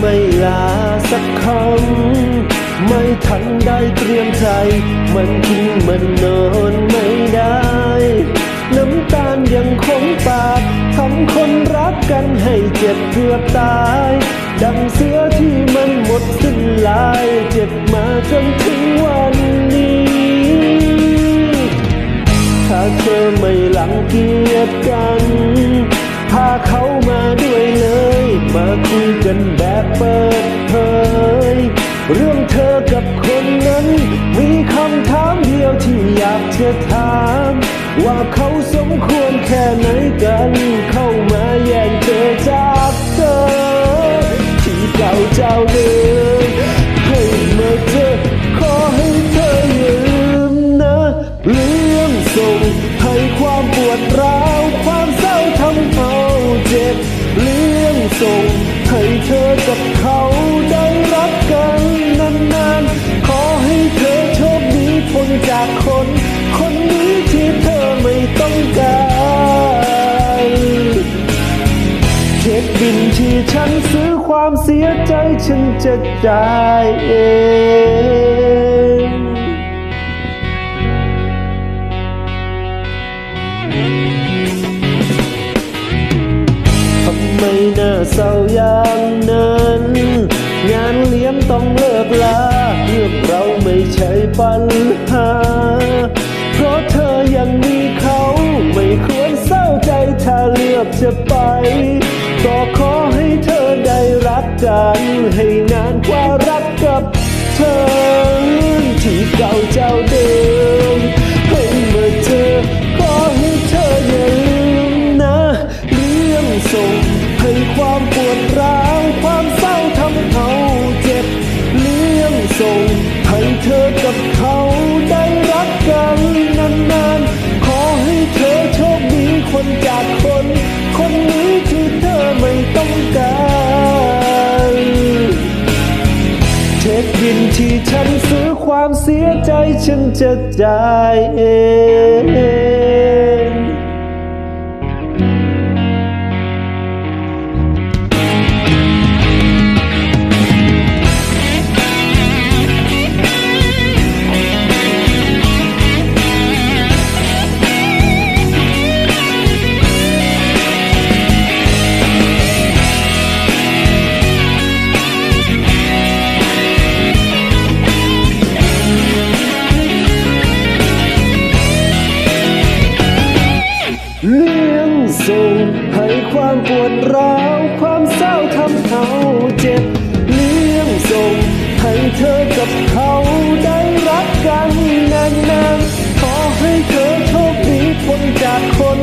ไม่ลาสักคำไม่ทันได้เตรียมใจ มันกินมันนอนไม่ได้ น้ำตาลยังคงปากทำคนรักกันให้เจ็บเกือบตาย ดังเสือที่มันหมดสิ้นลาย เจ็บมาจนถึงวันนี้ ถ้าเธอไม่หลังเกียจกัน พาเขามา กันแบบเปิดเผย เรื่องเธอกับคนนั้น มีคำถามเดียวที่อยากจะถาม ว่าเขาสมควรแค่ไหนกันเข้ามาแย่งเธอ จากคน คนนี้ที่เธอไม่ต้องการเช็คบินที่ฉันซื้อความเสียใจฉันจะจ่ายเองทำไมหน้าเศร้าอย่างนั้นงานเลี้ยงต้องเลิกลาเรื่องเราไม่ใช่ปัญหา เพราะเธอยังมีเขาไม่ควรเศร้าใจถ้าเลือกจะไป ก็ขอให้เธอได้รักกันให้นานกว่ารักกับเธอ ที่เก่าเจ้าเดิมให้มื่อเจอขอให้เธออย่าลืมนะเรื่องส่งให้ความปวดร้าวความเศร้าทำเอา เสียใจฉันจะจ่ายเอง ส่งให้ความปวดร้าวความเศร้าทำเอาเจ็บเรื่องส่งให้เธอกับเขาได้รักกันนานๆขอให้เธอโชคดีพ้นจากคน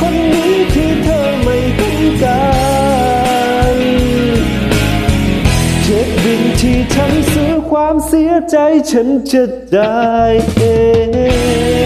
คนนี้ที่เธอไม่ต้องการเช็คบินที่ฉันซื้อความเสียใจฉันจะได้เอง